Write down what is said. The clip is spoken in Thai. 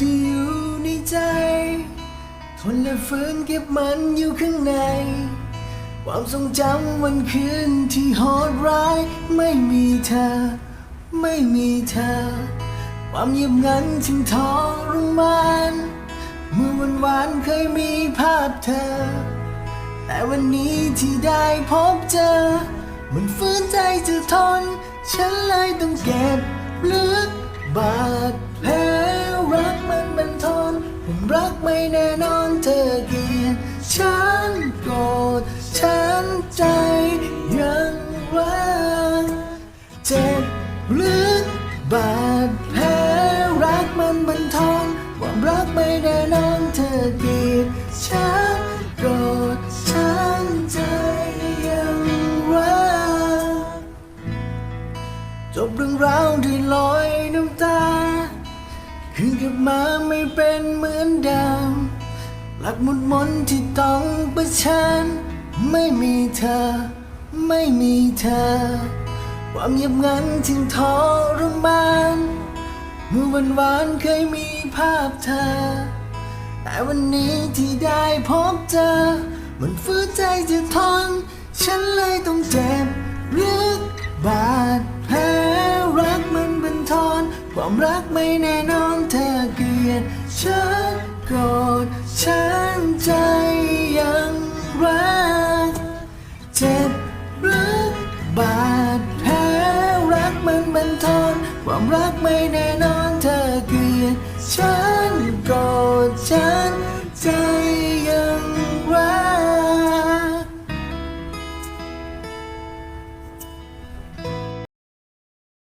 ที่อยู่ในใจ ทนและฝืนเก็บมันอยู่ข้างใน ความทรงจำวันคืนที่โหดร้าย ไม่มีเธอ ไม่มีเธอ ความเงียบงันถึงทรมาน เมื่อวันวานเคยมีภาพเธอ แต่วันนี้ที่ได้พบเจอ มันฝืนใจจะทน ฉันเลยต้องเก็บลึกบาดแผล รักไม่แน่นอนเธอเกลียดฉันโกรธฉันใจยังรักเจ็บลึกบาดแผลรักมันบันทอนความรักไม่แน่นอนเธอเกลียดฉันโกรธฉันใจยังรักจบเรื่องราวด้วยรอยน้ำตา กลับมาไม่เป็นเหมือนเดิมหลักมุดมนที่ต้องประชันไม่มีเธอ ไม่มีเธอ ความเงียบงันที่ทรมานเมื่อวันวานเคยมีภาพเธอ แต่วันนี้ที่ได้พบเจอมันฝืนใจจะทน ฉันเลยต้องเจ็บ ความรักไม่แน่นอนเธอเกลียดฉันโกรธฉันใจยังรัก เจ็บลึกบาดแผลรักมันบันทอนความรักไม่แน่นอนเธอเกลียดฉันโกรธฉันใจ